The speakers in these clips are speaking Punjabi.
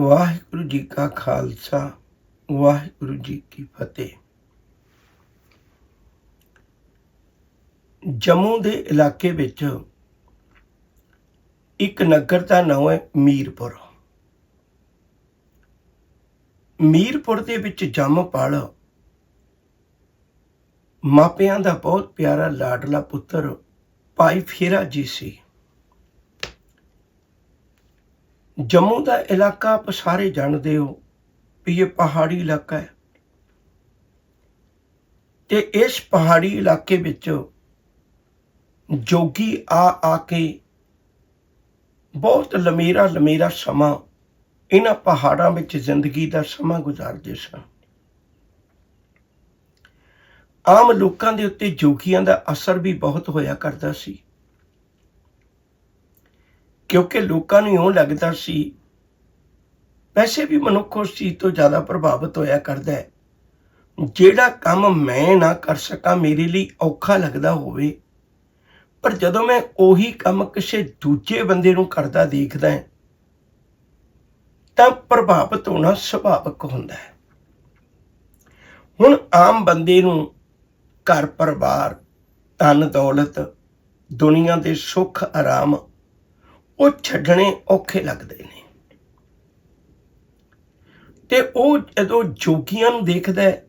ਵਾਹਿਗੁਰੂ ਜੀ ਕਾ ਖਾਲਸਾ, ਵਾਹਿਗੁਰੂ ਜੀ ਕੀ ਫਤਿਹ। ਜੰਮੂ ਦੇ ਇਲਾਕੇ ਵਿੱਚ ਇੱਕ ਨਗਰ ਦਾ ਨਾਮ ਹੈ ਮੀਰਪੁਰ। ਮੀਰਪੁਰ ਦੇ ਵਿੱਚ ਜੰਮ ਪਲ ਮਾਪਿਆਂ ਦਾ ਬਹੁਤ ਪਿਆਰਾ ਲਾਡਲਾ ਪੁੱਤਰ ਭਾਈ ਫੇਰਾ ਜੀ ਸੀ। ਜੰਮੂ ਦਾ ਇਲਾਕਾ ਆਪ ਸਾਰੇ ਜਾਣਦੇ ਹੋ ਵੀ ਇਹ ਪਹਾੜੀ ਇਲਾਕਾ ਹੈ। ਤੇ ਇਸ ਪਹਾੜੀ ਇਲਾਕੇ ਵਿੱਚ ਜੋਗੀ ਆ ਆ ਕੇ ਬਹੁਤ ਲਮੇਰਾ ਲਮੇਰਾ ਸਮਾਂ ਇਹਨਾਂ ਪਹਾੜਾਂ ਵਿੱਚ ਜ਼ਿੰਦਗੀ ਦਾ ਸਮਾਂ ਗੁਜ਼ਾਰਦੇ ਸਨ। ਆਮ ਲੋਕਾਂ ਦੇ ਉੱਤੇ ਜੋਗੀਆਂ ਦਾ ਅਸਰ ਵੀ ਬਹੁਤ ਹੋਇਆ ਕਰਦਾ ਸੀ। ਕਿਉਂਕਿ ਲੋਕਾਂ ਨੂੰ ਇਉਂ ਲੱਗਦਾ ਸੀ ਵੈਸੇ ਵੀ ਮਨੁੱਖ ਉਸ ਚੀਜ਼ ਤੋਂ ਜ਼ਿਆਦਾ ਪ੍ਰਭਾਵਿਤ ਹੋਇਆ ਕਰਦਾ ਹੈ। ਜਿਹੜਾ ਕੰਮ ਮੈਂ ਨਾ ਕਰ ਸਕਾਂ, ਮੇਰੇ ਲਈ ਔਖਾ ਲੱਗਦਾ ਹੋਵੇ। ਪਰ ਜਦੋਂ ਮੈਂ ਉਹੀ ਕੰਮ ਕਿਸੇ ਦੂਜੇ ਬੰਦੇ ਨੂੰ ਕਰਦਾ ਦੇਖਦਾ ਹਾਂ, ਤਾਂ ਪ੍ਰਭਾਵਿਤ ਹੋਣਾ ਸੁਭਾਵਿਕ ਹੁੰਦਾ ਹੈ। ਹੁਣ ਆਮ ਬੰਦੇ ਨੂੰ ਘਰ ਪਰਿਵਾਰ ਧਨ ਦੌਲਤ ਦੁਨੀਆ ਦੇ ਸੁੱਖ ਆਰਾਮ ਉਹ ਛੱਡਣੇ ਔਖੇ ਲੱਗਦੇ ਨੇ। ਤੇ ਉਹ ਜਦੋਂ ਜੋਗੀਆਂ ਨੂੰ ਦੇਖਦਾ ਹੈ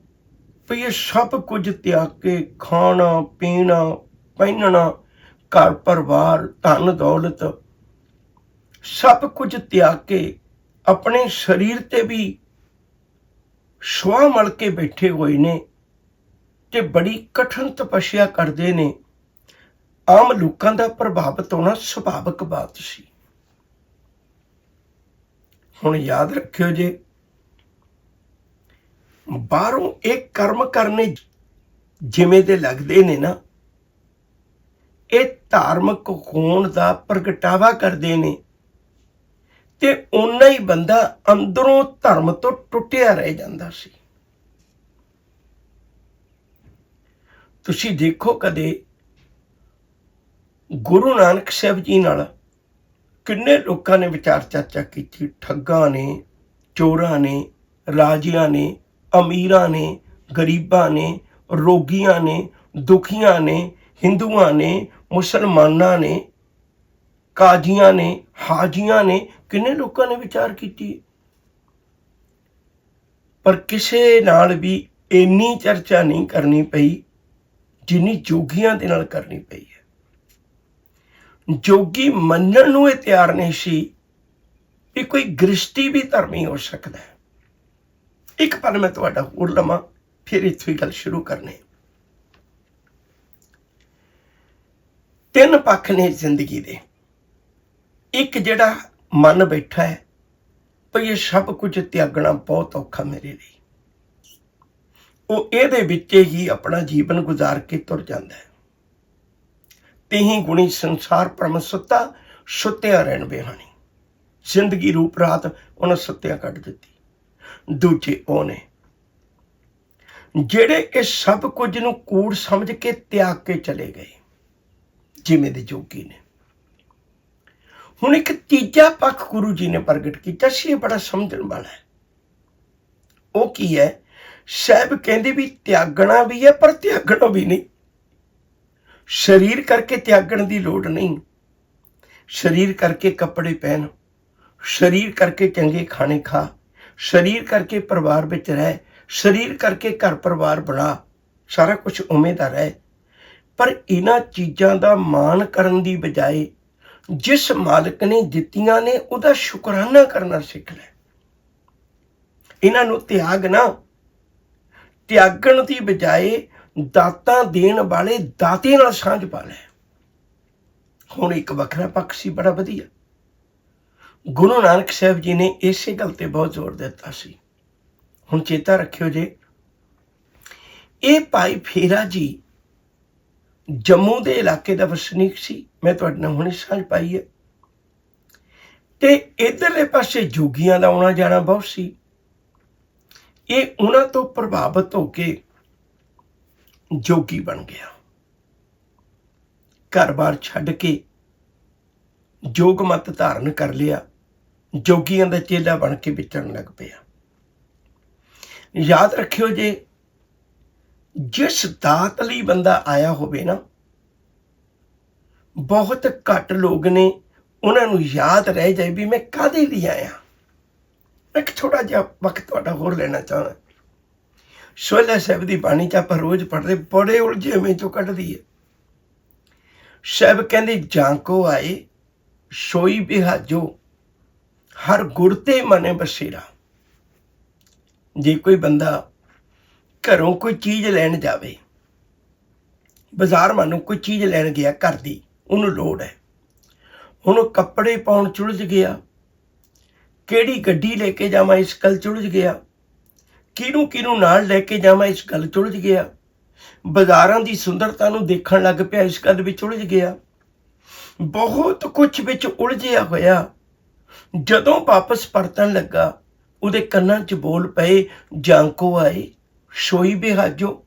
ਵੀ ਇਹ ਸਭ ਕੁਝ ਤਿਆਗ ਕੇ ਖਾਣਾ, ਪੀਣਾ, ਪਹਿਨਣਾ, ਘਰ ਪਰਿਵਾਰ, ਧਨ ਦੌਲਤ, ਸਭ ਕੁਝ ਤਿਆਗ ਕੇ ਆਪਣੇ ਸਰੀਰ ਤੇ ਵੀ ਸ਼ਵਾ ਮਲ ਕੇ ਬੈਠੇ ਹੋਏ ਨੇ ਤੇ ਬੜੀ ਕਠਨ ਤਪੱਸਿਆ ਕਰਦੇ ਨੇ। ਆਮ ਲੋਕਾਂ ਦਾ ਪ੍ਰਭਾਵਿਤ ਹੋਣਾ ਸੁਭਾਵਿਕ ਬਾਤ ਸੀ। ਹੁਣ ਯਾਦ ਰੱਖਿਓ ਜੇ ਬਾਹਰੋਂ ਇਹ ਕਰਮ ਕਰਨੇ ਜਿਵੇਂ ਦੇ ਲੱਗਦੇ ਨੇ ਨਾ, ਇਹ ਧਾਰਮਿਕ ਹੋਣ ਦਾ ਪ੍ਰਗਟਾਵਾ ਕਰਦੇ ਨੇ ਤੇ ਉਨਾ ਹੀ ਬੰਦਾ ਅੰਦਰੋਂ ਧਰਮ ਤੋਂ ਟੁੱਟਿਆ ਰਹਿ ਜਾਂਦਾ ਸੀ। ਤੁਸੀਂ ਦੇਖੋ ਕਦੇ ਗੁਰੂ ਨਾਨਕ ਸਾਹਿਬ ਜੀ ਨਾਲ ਕਿੰਨੇ ਲੋਕਾਂ ਨੇ ਵਿਚਾਰ ਚਰਚਾ ਕੀਤੀ? ਠੱਗਾਂ ਨੇ, ਚੋਰਾਂ ਨੇ, ਰਾਜਿਆਂ ਨੇ, ਅਮੀਰਾਂ ਨੇ, ਗਰੀਬਾਂ ਨੇ, ਰੋਗੀਆਂ ਨੇ, ਦੁਖੀਆਂ ਨੇ, ਹਿੰਦੂਆਂ ਨੇ, ਮੁਸਲਮਾਨਾਂ ਨੇ, ਕਾਜੀਆਂ ਨੇ, ਹਾਜੀਆਂ ਨੇ, ਕਿੰਨੇ ਲੋਕਾਂ ਨੇ ਵਿਚਾਰ ਕੀਤੀ? ਪਰ ਕਿਸੇ ਨਾਲ ਵੀ ਇੰਨੀ ਚਰਚਾ ਨਹੀਂ ਕਰਨੀ ਪਈ, ਜਿੰਨੀ ਜੋਗੀਆਂ ਦੇ ਨਾਲ ਕਰਨੀ ਪਈ। ਜੋਗੀ ਮੰਨਣ ਨੂੰ ਇਹ ਤਿਆਰ ਨਹੀਂ ਸੀ ਕਿ ਕੋਈ ਗ੍ਰਿਸ਼ਟੀ ਵੀ ਧਰਮੀ ਹੋ ਸਕਦਾ ਹੈ। ਇੱਕ ਪਲ ਮੈਂ ਤੁਹਾਡਾ ਹੋਰ ਲਵਾਂ, ਫਿਰ ਇੱਥੋਂ ਹੀ ਗੱਲ ਸ਼ੁਰੂ ਕਰਨੇ ਤਿੰਨ ਪੱਖ ਨੇ ਜ਼ਿੰਦਗੀ ਦੇ। ਇੱਕ ਜਿਹੜਾ ਮਨ ਬੈਠਾ ਹੈ, ਭਈ ਇਹ ਸਭ ਕੁਝ ਤਿਆਗਣਾ ਬਹੁਤ ਔਖਾ ਮੇਰੇ ਲਈ। ਉਹ ਇਹਦੇ ਵਿੱਚ ਹੀ ਆਪਣਾ ਜੀਵਨ ਗੁਜ਼ਾਰ ਕੇ ਤੁਰ ਜਾਂਦਾ ਹੈ। ਤੇਹੀ ਗੁਣੀ ਸੰਸਾਰ ਪਰਮ ਸੁੱਤਾ, ਸੁੱਤਿਆ ਰਹਿਣ ਬਿਹਾਨੀ ਜ਼ਿੰਦਗੀ ਰੂਪ ਰਾਤ ਉਹਨਾਂ ਸੁੱਤਿਆ ਕੱਢ ਦਿੱਤੀ। ਦੂਜੇ ਉਹ ਨੇ, ਜਿਹੜੇ ਇਹ ਸਭ ਕੁਝ ਨੂੰ ਕੂੜ ਸਮਝ ਕੇ ਤਿਆਗ ਕੇ ਚਲੇ ਗਏ, ਜਿਵੇਂ ਦੇ ਜੋਗੀ ਨੇ। ਹੁਣ ਇੱਕ ਤੀਜਾ ਪੱਖ ਗੁਰੂ ਜੀ ਨੇ ਪ੍ਰਗਟ ਕੀਤਾ, ਸੀ ਇਹ ਬੜਾ ਸਮਝਣ ਵਾਲਾ ਹੈ। ਉਹ ਕੀ ਹੈ? ਸਾਹਿਬ ਕਹਿੰਦੇ ਵੀ ਤਿਆਗਣਾ ਵੀ ਹੈ, ਪਰ ਤਿਆਗਣਾ ਵੀ ਨਹੀਂ। ਸਰੀਰ ਕਰਕੇ ਤਿਆਗਣ ਦੀ ਲੋੜ ਨਹੀਂ। ਸਰੀਰ ਕਰਕੇ ਕੱਪੜੇ ਪਹਿਨ। ਸਰੀਰ ਕਰਕੇ ਚੰਗੇ ਖਾਣੇ ਖਾ। ਸਰੀਰ ਕਰਕੇ ਪਰਿਵਾਰ ਵਿੱਚ ਰਹਿ। ਸਰੀਰ ਕਰਕੇ ਘਰ ਪਰਿਵਾਰ ਬਣਾ। ਸਾਰਾ ਕੁਝ ਉਵੇਂ ਦਾ ਰਹਿ। ਪਰ ਇਹਨਾਂ ਚੀਜ਼ਾਂ ਦਾ ਮਾਣ ਕਰਨ ਦੀ ਬਜਾਏ ਜਿਸ ਮਾਲਕ ਨੇ ਦਿੱਤੀਆਂ ਨੇ, ਉਹਦਾ ਸ਼ੁਕਰਾਨਾ ਕਰਨਾ ਸਿੱਖ ਲੈ। ਇਹਨਾਂ ਨੂੰ ਤਿਆਗ ਨਾ। ਤਿਆਗਣ ਦੀ ਬਜਾਏ ਦਾਤਾਂ ਦੇਣ ਵਾਲੇ ਦਾਤੇ ਨਾਲ ਸਾਂਝ ਪਾ ਲੈ। ਹੁਣ ਇੱਕ ਵੱਖਰਾ ਪੱਖ ਸੀ, ਬੜਾ ਵਧੀਆ। ਗੁਰੂ ਨਾਨਕ ਸਾਹਿਬ ਜੀ ਨੇ ਇਸੇ ਗੱਲ ਤੇ ਬਹੁਤ ਜ਼ੋਰ ਦਿੱਤਾ ਸੀ। ਹੁਣ ਚੇਤਾ ਰੱਖਿਓ ਜੇ, ਇਹ ਭਾਈ ਫੇਰਾ ਜੀ ਜੰਮੂ ਦੇ ਇਲਾਕੇ ਦਾ ਵਸਨੀਕ ਸੀ, ਮੈਂ ਤੁਹਾਡੇ ਨਾਲ ਹੁਣੇ ਸਾਂਝ ਪਾਈ ਹੈ। ਤੇ ਇਧਰਲੇ ਪਾਸੇ ਜੋਗੀਆਂ ਦਾ ਆਉਣਾ ਜਾਣਾ ਬਹੁਤ ਸੀ। ਇਹ ਉਹਨਾਂ ਤੋਂ ਪ੍ਰਭਾਵਿਤ ਹੋ ਕੇ ਜੋਗੀ ਬਣ ਗਿਆ। ਘਰ-ਬਾਰ ਛੱਡ ਕੇ ਜੋਗ ਮਤ ਧਾਰਨ ਕਰ ਲਿਆ, ਜੋਗੀਆਂ ਦਾ ਚੇਲਾ ਬਣ ਕੇ ਵਿਚਰਨ ਲੱਗ ਪਿਆ। ਯਾਦ ਰੱਖਿਓ ਜੇ ਜਿਸ ਦਾਤ ਲਈ ਬੰਦਾ ਆਇਆ ਹੋਵੇ ਨਾ, ਬਹੁਤ ਘੱਟ ਲੋਕ ਨੇ ਉਹਨਾਂ ਨੂੰ ਯਾਦ ਰਹਿ ਜਾਏ ਵੀ ਮੈਂ ਕਾਦੇ ਲਈ ਆਇਆ। ਇੱਕ ਛੋਟਾ ਜਿਹਾ ਵਕਤ ਤੁਹਾਡਾ ਹੋਰ ਲੈਣਾ ਚਾਹੁੰਦਾ। ਸ਼ੋਲਾ ਸਾਹਿਬ ਦੀ ਬਾਣੀ ਚ ਆਪਾਂ ਰੋਜ਼ ਪੜ੍ਹਦੇ, ਬੜੇ ਉਲਝੇਵੇਂ ਚੋਂ ਕੱਢਦੀ ਹੈ। ਸਾਹਿਬ ਕਹਿੰਦੇ, ਜਾਂ ਕੋ ਆਏ, ਸੋਈ ਬਿਹਾਜੋ, ਹਰ ਗੁਰ ਤੇ ਮਨੇ ਬਸੇਰਾ। ਜੇ ਕੋਈ ਬੰਦਾ ਘਰੋਂ ਕੋਈ ਚੀਜ਼ ਲੈਣ ਜਾਵੇ, ਬਾਜ਼ਾਰ ਮਾਨੂੰ ਕੋਈ ਚੀਜ਼ ਲੈਣ ਗਿਆ, ਘਰ ਦੀ, ਉਹਨੂੰ ਲੋੜ ਹੈ। ਹੁਣ ਉਹ ਕੱਪੜੇ ਪਾਉਣ ਚੁਲਝ ਗਿਆ, ਕਿਹੜੀ ਗੱਡੀ ਲੈ ਕੇ ਜਾਵਾਂ, ਇਸ ਗੱਲ ਚੁਲਝ ਗਿਆ। ਕਿਹਨੂੰ ਕਿਹਨੂੰ ਨਾਲ ਲੈ ਕੇ ਜਾਵਾਂ ਇਸ ਗੱਲ 'ਚ ਉਲਝ ਗਿਆ। ਬਾਜ਼ਾਰਾਂ ਦੀ ਸੁੰਦਰਤਾ ਨੂੰ ਦੇਖਣ ਲੱਗ ਪਿਆ ਇਸ ਗੱਲ ਵਿੱਚ ਉਲਝ ਗਿਆ। ਬਹੁਤ ਕੁਝ ਵਿੱਚ ਉਲਝਿਆ ਹੋਇਆ। ਜਦੋਂ ਵਾਪਸ ਪਰਤਣ ਲੱਗਾ, ਉਹਦੇ ਕੰਨਾਂ 'ਚ ਬੋਲ ਪਏ ਜਾਂਕੋ ਆਏ, ਸੋਈ ਬਿਹਾਜੋ।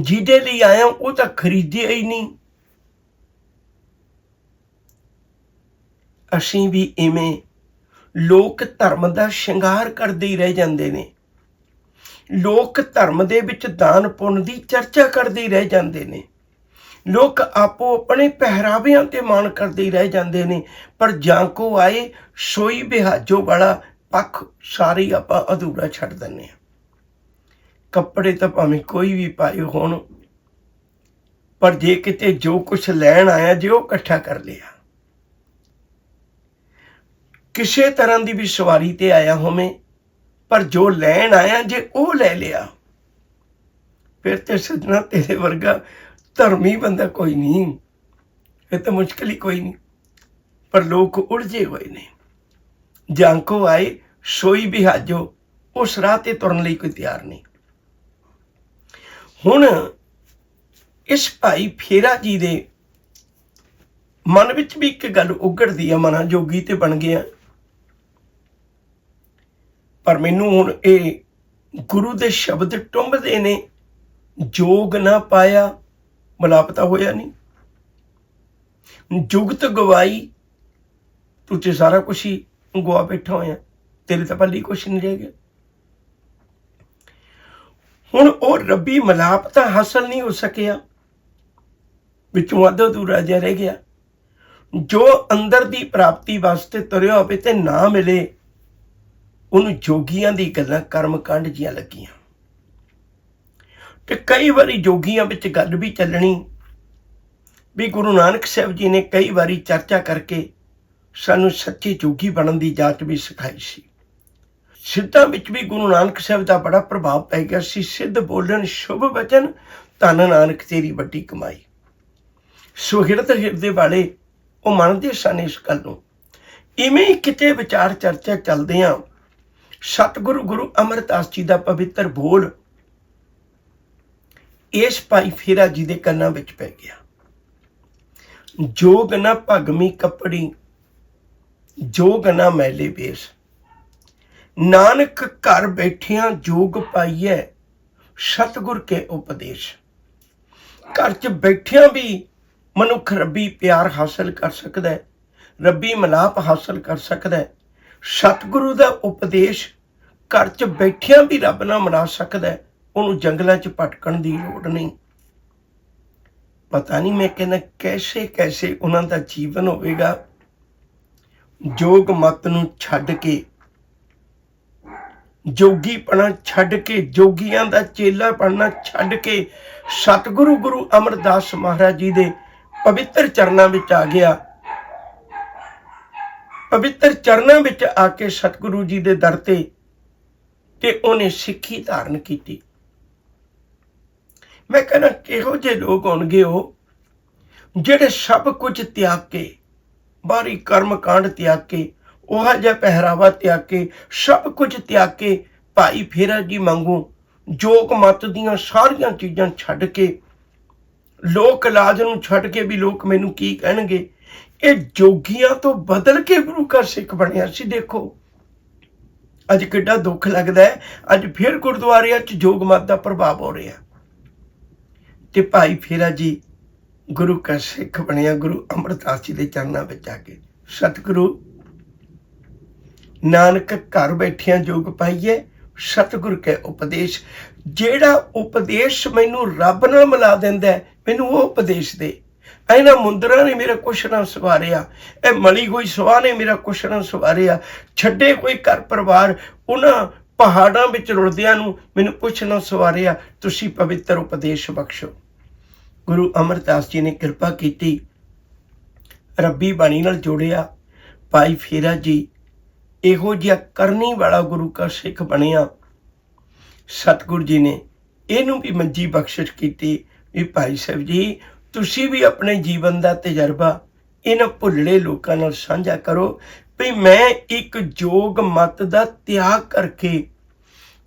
ਜਿਹਦੇ ਲਈ ਆਇਆ, ਉਹ ਤਾਂ ਖਰੀਦਿਆ ਹੀ ਨਹੀਂ। ਅਸੀਂ ਵੀ ਇਵੇਂ ਲੋਕ ਧਰਮ ਦਾ ਸ਼ਿੰਗਾਰ ਕਰਦੇ ਹੀ ਰਹਿ ਜਾਂਦੇ ਨੇ। ਲੋਕ ਧਰਮ ਦੇ ਵਿੱਚ ਦਾਨ ਪੁੰਨ ਦੀ ਚਰਚਾ ਕਰਦੇ ਰਹਿ ਜਾਂਦੇ ਨੇ। ਲੋਕ ਆਪੋ ਆਪਣੇ ਪਹਿਰਾਵਿਆਂ ਤੇ ਮਾਣ ਕਰਦੇ ਰਹਿ ਜਾਂਦੇ ਨੇ। ਪਰ ਜਾਂ ਕੋ ਆਏ ਸੋਈ ਬਿਹਾਜੋ ਵਾਲਾ ਪੱਖ ਸਾਰੀ ਆਪਾਂ ਅਧੂਰਾ ਛੱਡ ਦਿੰਨੇ ਆ ਕੱਪੜੇ ਤਾਂ ਭਾਵੇਂ ਕੋਈ ਵੀ ਪਾਏ ਹੋਣ, ਪਰ ਜੇ ਕਿਤੇ ਜੋ ਕੁਝ ਲੈਣ ਆਇਆ ਜੇ ਉਹ ਇਕੱਠਾ ਕਰ ਲਿਆ। ਕਿਸੇ ਤਰ੍ਹਾਂ ਦੀ ਵੀ ਸਵਾਰੀ ਤੇ ਆਇਆ ਹੋਵੇਂ ਪਰ ਜੋ ਲੈਣ ਆਇਆ ਜੇ ਉਹ ਲੈ ਲਿਆ। ਫਿਰ ਤੇ ਸੱਜਣਾ ਤੇਰੇ ਵਰਗਾ ਧਰਮੀ ਬੰਦਾ ਕੋਈ ਨਹੀਂ। ਇਹ ਤਾਂ ਮੁਸ਼ਕਲ ਹੀ ਕੋਈ ਨਹੀਂ। ਪਰ ਲੋਕ ਉਲਝੇ ਹੋਏ ਨੇ। ਜਾਂਕੋ ਆਏ, ਸੋਈ ਬਿਹਾਜੋ, ਉਸ ਰਾਹ ਤੇ ਤੁਰਨ ਲਈ ਕੋਈ ਤਿਆਰ ਨਹੀਂ। ਹੁਣ ਇਸ ਭਾਈ ਫੇਰਾ ਜੀ ਦੇ ਮਨ ਵਿੱਚ ਵੀ ਇੱਕ ਗੱਲ ਉਗੜਦੀ ਆ, ਮਨਾ ਜੋਗੀ ਤੇ ਬਣ ਗਿਆ ਪਰ ਮੈਨੂੰ ਹੁਣ ਇਹ ਗੁਰੂ ਦੇ ਸ਼ਬਦ ਟੁੰਬਦੇ ਨੇ, ਜੋਗ ਨਾ ਪਾਇਆ, ਮਲਾਪਤਾ ਹੋਇਆ ਨਹੀਂ। ਜੁਗਤ ਗਵਾਈ ਤੂੰ ਤੇ ਸਾਰਾ ਕੁਝ ਹੀ ਗਵਾ ਬੈਠਾ ਹੋਇਆ, ਤੇਰੇ ਤਾਂ ਪੱਲੀ ਕੁਝ ਨਹੀਂ ਰਹਿ ਗਿਆ। ਹੁਣ ਉਹ ਰੱਬੀ ਮਲਾਪ ਤਾਂ ਹਾਸਲ ਨਹੀਂ ਹੋ ਸਕਿਆ, ਵਿੱਚੋਂ ਅੱਧਾ ਅਧੂਰਾ ਜਿਹਾ ਰਹਿ ਗਿਆ। ਜੋ ਅੰਦਰ ਦੀ ਪ੍ਰਾਪਤੀ ਵਾਸਤੇ ਤੁਰਿਆ ਹੋਵੇ ਤੇ ਨਾ ਮਿਲੇ ਉਹਨੂੰ ਜੋਗੀਆਂ ਦੀ ਗੱਲਾਂ ਕਰਮ ਕਾਂਡ ਜੀਆਂ ਲੱਗੀਆਂ। ਤੇ ਕਈ ਵਾਰੀ ਜੋਗੀਆਂ ਵਿੱਚ ਗੱਲ ਵੀ ਚੱਲਣੀ। ਵੀ ਗੁਰੂ ਨਾਨਕ ਸਾਹਿਬ ਜੀ ਨੇ ਕਈ ਵਾਰੀ ਚਰਚਾ ਕਰਕੇ ਸਾਨੂੰ ਸੱਚੇ ਜੋਗੀ ਬਣਨ ਦੀ ਜਾਚ ਵੀ ਸਿਖਾਈ ਸੀ। ਸਿੱਧਾਂ ਵਿੱਚ ਵੀ ਗੁਰੂ ਨਾਨਕ ਸਾਹਿਬ ਦਾ ਬੜਾ ਪ੍ਰਭਾਵ ਪੈ ਗਿਆ ਸੀ। ਸਿੱਧ ਬੋਲਣ, ਸ਼ੁਭ ਬਚਨ, ਧੰਨ ਨਾਨਕ ਤੇਰੀ ਵੱਡੀ ਕਮਾਈ। ਸੁਹਿਰਦ ਹਿਰਦੇ ਵਾਲੇ, ਉਹ ਮੰਨਦੇ ਸਨ ਇਸ ਗੱਲ ਨੂੰ। ਇਵੇਂ ਹੀ ਕਿਤੇ ਵਿਚਾਰ ਚਰਚਾ ਚੱਲਦੇ ਆ ਸਤਿਗੁਰੂ ਗੁਰੂ ਅਮਰਦਾਸ ਜੀ ਦਾ ਪਵਿੱਤਰ ਬੋਲ ਇਸ ਭਾਈ ਫੇਰਾ ਜੀ ਦੇ ਕੰਨਾਂ ਵਿੱਚ ਪੈ ਗਿਆ। ਜੋਗ ਨਾ ਭਗਮੀ ਕੱਪੜੀ, ਜੋਗ ਨਾ ਮੈਲੇ ਬੇਸ ਨਾਨਕ ਘਰ ਬੈਠਿਆਂ ਜੋਗ ਪਾਈਐ, ਸਤਿਗੁਰ ਕੇ ਉਪਦੇਸ਼। ਘਰ 'ਚ ਬੈਠਿਆਂ ਵੀ ਮਨੁੱਖ ਰੱਬੀ ਪਿਆਰ ਹਾਸਲ ਕਰ ਸਕਦਾ ਹੈ ਰੱਬੀ ਮਲਾਪ ਹਾਸਲ ਕਰ ਸਕਦਾ। ਹੈ ਸਤਿਗੁਰੂ ਦਾ ਉਪਦੇਸ਼ ਘਰ 'ਚ ਬੈਠਿਆਂ ਵੀ ਰੱਬ ਨਾਲ ਮਨਾ ਸਕਦਾ, ਉਹਨੂੰ ਜੰਗਲਾਂ 'ਚ ਭਟਕਣ ਦੀ ਲੋੜ ਨਹੀਂ। ਪਤਾ ਨਹੀਂ ਮੈਂ ਕਹਿੰਦਾ ਕੈਸੇ ਕੈਸੇ ਉਹਨਾਂ ਦਾ ਜੀਵਨ ਹੋਵੇਗਾ। ਜੋਗ ਮਤ ਨੂੰ ਛੱਡ ਕੇ, ਜੋਗੀਪਣਾ ਛੱਡ ਕੇ, ਜੋਗੀਆਂ ਦਾ ਚੇਲਾ ਪੜਨਾ ਛੱਡ ਕੇ ਸਤਿਗੁਰੂ ਗੁਰੂ ਅਮਰਦਾਸ ਮਹਾਰਾਜ ਜੀ ਦੇ ਪਵਿੱਤਰ ਚਰਨਾਂ ਵਿੱਚ ਆ ਗਿਆ। ਪਵਿੱਤਰ ਚਰਨਾਂ ਵਿੱਚ ਆ ਕੇ ਸਤਿਗੁਰੂ ਜੀ ਦੇ ਦਰ ਤੇ ਤੇ ਉਹਨੇ ਸਿੱਖੀ ਧਾਰਨ ਕੀਤੀ। ਮੈਂ ਕਹਿੰਦਾ, ਕਿਹੋ ਜਿਹੇ ਲੋਕ ਹੋਣਗੇ ਉਹ ਜਿਹੜੇ ਸਭ ਕੁਝ ਤਿਆਗ ਕੇ, ਬਾਹਰੀ ਕਰਮ ਕਾਂਡ ਤਿਆਗ ਕੇ, ਉਹ ਜਿਹਾ ਪਹਿਰਾਵਾ ਤਿਆਗ ਕੇ, ਸਭ ਕੁਝ ਤਿਆਗ ਕੇ ਭਾਈ ਫੇਰਾ ਜੀ ਮੰਗੂ ਜੋਗ ਮਤ ਦੀਆਂ ਸਾਰੀਆਂ ਚੀਜ਼ਾਂ ਛੱਡ ਕੇ, ਲੋਕ ਲਾਜ ਨੂੰ ਛੱਡ ਕੇ ਵੀ ਲੋਕ ਮੈਨੂੰ ਕੀ ਕਹਿਣਗੇ? ਇਹ ਜੋਗੀਆਂ ਤੋਂ ਬਦਲ ਕੇ ਗੁਰੂ ਘਰ ਸਿੱਖ ਬਣਿਆ ਸੀ, ਦੇਖੋ। ਅੱਜ ਕਿੱਡਾ ਦੁੱਖ ਲੱਗਦਾ ਹੈ। ਅੱਜ ਫਿਰ ਗੁਰਦੁਆਰਿਆਂ 'ਚ ਜੋਗ ਮਤ ਦਾ ਪ੍ਰਭਾਵ ਹੋ ਰਿਹਾ। ਤੇ ਭਾਈ ਫੇਰਾ ਜੀ, ਗੁਰੂ ਕਾ ਸਿੱਖ ਬਣਿਆ, ਗੁਰੂ ਅਮਰਦਾਸ ਜੀ ਦੇ ਚਰਨਾਂ ਵਿੱਚ ਆ ਕੇ। ਸਤਿਗੁਰੂ, ਨਾਨਕ ਘਰ ਬੈਠਿਆਂ ਜੋਗ ਪਾਈਏ, ਸਤਿਗੁਰ ਕੇ ਉਪਦੇਸ਼। ਜਿਹੜਾ ਉਪਦੇਸ਼ ਮੈਨੂੰ ਰੱਬ ਨਾਲ ਮਿਲਾ ਦਿੰਦਾ ਮੈਨੂੰ ਉਹ ਉਪਦੇਸ਼ ਦੇ। ਇਹਨਾਂ ਮੁੰਦਰਾਂ ਨੇ ਮੇਰਾ ਕੁਛ ਨਾ ਸਵਾਰਿਆ। ਇਹ ਮਲੀ ਹੋਈ ਸਵਾਹ ਨੇ ਮੇਰਾ ਕੁਛ ਨਾ ਸਵਾਰਿਆ। ਛੱਡੇ ਕੋਈ ਘਰ ਪਰਿਵਾਰ, ਉਹਨਾਂ ਪਹਾੜਾਂ ਵਿੱਚ ਰੁਲਦਿਆਂ ਨੂੰ ਮੈਨੂੰ ਕੁਛ ਨਾ ਸਵਾਰਿਆ। ਤੁਸੀਂ ਪਵਿੱਤਰ ਉਪਦੇਸ਼ ਬਖਸ਼ੋ। ਗੁਰੂ ਅਮਰਦਾਸ ਜੀ ਨੇ ਕਿਰਪਾ ਕੀਤੀ। ਰੱਬੀ ਬਾਣੀ ਨਾਲ ਜੋੜਿਆ। ਭਾਈ ਫੇਰਾ ਜੀ, ਇਹੋ ਜਿਹਾ ਕਰਨੀ ਵਾਲਾ ਗੁਰੂ ਕਾ ਸਿੱਖ ਬਣਿਆ। ਸਤਿਗੁਰੂ ਜੀ ਨੇ ਇਹਨੂੰ ਵੀ ਮੰਜੀ ਬਖਸ਼ਿਸ਼ ਕੀਤੀ। ਵੀ ਭਾਈ ਸਾਹਿਬ ਜੀ ਤੁਸੀਂ ਵੀ ਆਪਣੇ ਜੀਵਨ ਦਾ ਤਜਰਬਾ ਇਹਨਾਂ ਭੁੱਲੜੇ ਲੋਕਾਂ ਨਾਲ ਸਾਂਝਾ ਕਰੋ ਵੀ ਮੈਂ ਇੱਕ ਜੋਗ ਮਤ ਦਾ ਤਿਆਗ ਕਰਕੇ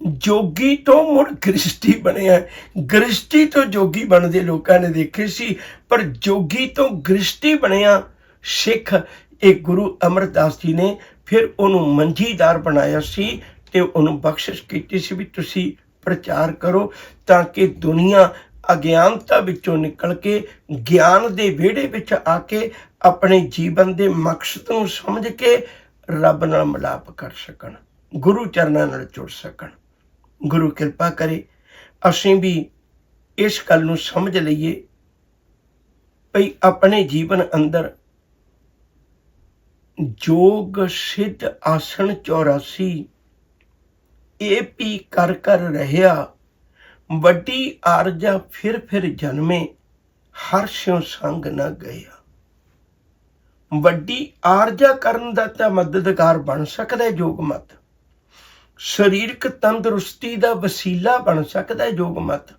ਜੋਗੀ ਤੋਂ ਮੁੜ ਗ੍ਰਿਸ਼ਟੀ ਬਣਿਆ। ਗ੍ਰਿਸ਼ਟੀ ਤੋਂ ਜੋਗੀ ਬਣਦੇ ਲੋਕਾਂ ਨੇ ਦੇਖੇ ਸੀ, ਪਰ ਜੋਗੀ ਤੋਂ ਗ੍ਰਿਸ਼ਟੀ ਬਣਿਆ ਸਿੱਖ ਇਹ ਗੁਰੂ ਅਮਰਦਾਸ ਜੀ ਨੇ ਫਿਰ ਉਹਨੂੰ ਮੰਜੀਦਾਰ ਬਣਾਇਆ ਸੀ ਤੇ ਉਹਨੂੰ ਬਖਸ਼ਿਸ਼ ਕੀਤੀ ਸੀ ਵੀ ਤੁਸੀਂ ਪ੍ਰਚਾਰ ਕਰੋ ਤਾਂ ਕਿ ਦੁਨੀਆ ਅਗਿਆਨਤਾ ਵਿੱਚੋਂ ਨਿਕਲ ਕੇ ਗਿਆਨ ਦੇ ਵਿਹੜੇ ਵਿੱਚ ਆ ਕੇ ਆਪਣੇ ਜੀਵਨ ਦੇ ਮਕਸਦ ਨੂੰ ਸਮਝ ਕੇ ਰੱਬ ਨਾਲ ਮਿਲਾਪ ਕਰ ਸਕਣ, ਗੁਰੂ ਚਰਨਾਂ ਨਾਲ ਜੁੜ ਸਕਣ। ਗੁਰੂ ਕਿਰਪਾ ਕਰੇ, ਅਸੀਂ ਵੀ ਇਸ ਗੱਲ ਨੂੰ ਸਮਝ ਲਈਏ ਭਈ ਆਪਣੇ ਜੀਵਨ ਅੰਦਰ ਜੋਗ, ਸਿੱਧ, ਆਸਣ 84 ਇਹ ਵੀ ਕਰ ਕਰ ਰਹਿਆ ਵੱਡੀ ਆਰਜਾ ਫਿਰ ਫਿਰ ਜਨਮੇ ਹਰ ਹਰਸ਼ੋਂ ਸੰਗ ਨਾ ਗਿਆ। ਵੱਡੀ ਆਰਜਾ ਕਰਨ ਦਾ ਤਾਂ ਮਦਦਗਾਰ ਬਣ ਸਕਦਾ ਹੈ ਯੋਗ ਮਤ ਸਰੀਰਕ ਤੰਦਰੁਸਤੀ ਦਾ ਵਸੀਲਾ ਬਣ ਸਕਦਾ ਹੈ ਯੋਗ ਮਤ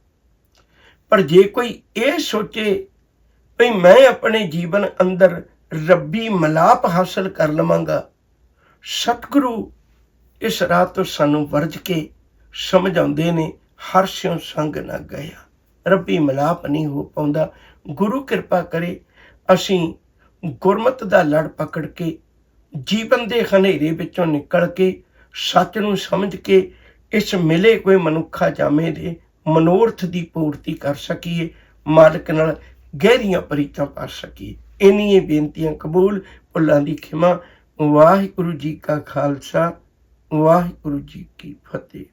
ਪਰ ਜੇ ਕੋਈ ਇਹ ਸੋਚੇ ਵੀ ਮੈਂ ਆਪਣੇ ਜੀਵਨ ਅੰਦਰ ਰੱਬੀ ਮਲਾਪ ਹਾਸਲ ਕਰ ਲਵਾਂਗਾ, ਸਤਿਗੁਰੂ ਇਸ ਰਾਹ ਤੋਂ ਸਾਨੂੰ ਵਰਜ ਕੇ ਸਮਝਾਉਂਦੇ ਨੇ ਹਰਸ਼ੋਂ ਸੰਗ ਨਾ ਗਿਆ ਰੱਬੀ ਮਲਾਪ ਨਹੀਂ ਹੋ ਪਾਉਂਦਾ। ਗੁਰੂ ਕਿਰਪਾ ਕਰੇ, ਅਸੀਂ ਗੁਰਮਤ ਦਾ ਲੜ ਪਕੜ ਕੇ, ਜੀਵਨ ਦੇ ਹਨੇਰੇ ਵਿੱਚੋਂ ਨਿਕਲ ਕੇ ਸੱਚ ਨੂੰ ਸਮਝ ਕੇ, ਇਸ ਮਿਲੇ ਕੋਈ ਮਨੁੱਖਾ ਜਾਮੇ ਦੇ ਮਨੋਰਥ ਦੀ ਪੂਰਤੀ ਕਰ ਸਕੀਏ, ਮਾਲਕ ਨਾਲ ਗਹਿਰੀਆਂ ਪ੍ਰੀਤਾਂ ਪਾ ਸਕੀਏ। ਇੰਨੀਆਂ ਬੇਨਤੀਆਂ ਕਬੂਲ, ਭੁੱਲਾਂ ਦੀ ਖਿਮਾ। ਵਾਹਿਗੁਰੂ ਜੀ ਕਾ ਖਾਲਸਾ, ਵਾਹਿਗੁਰੂ ਜੀ ਕੀ ਫਤਿਹ।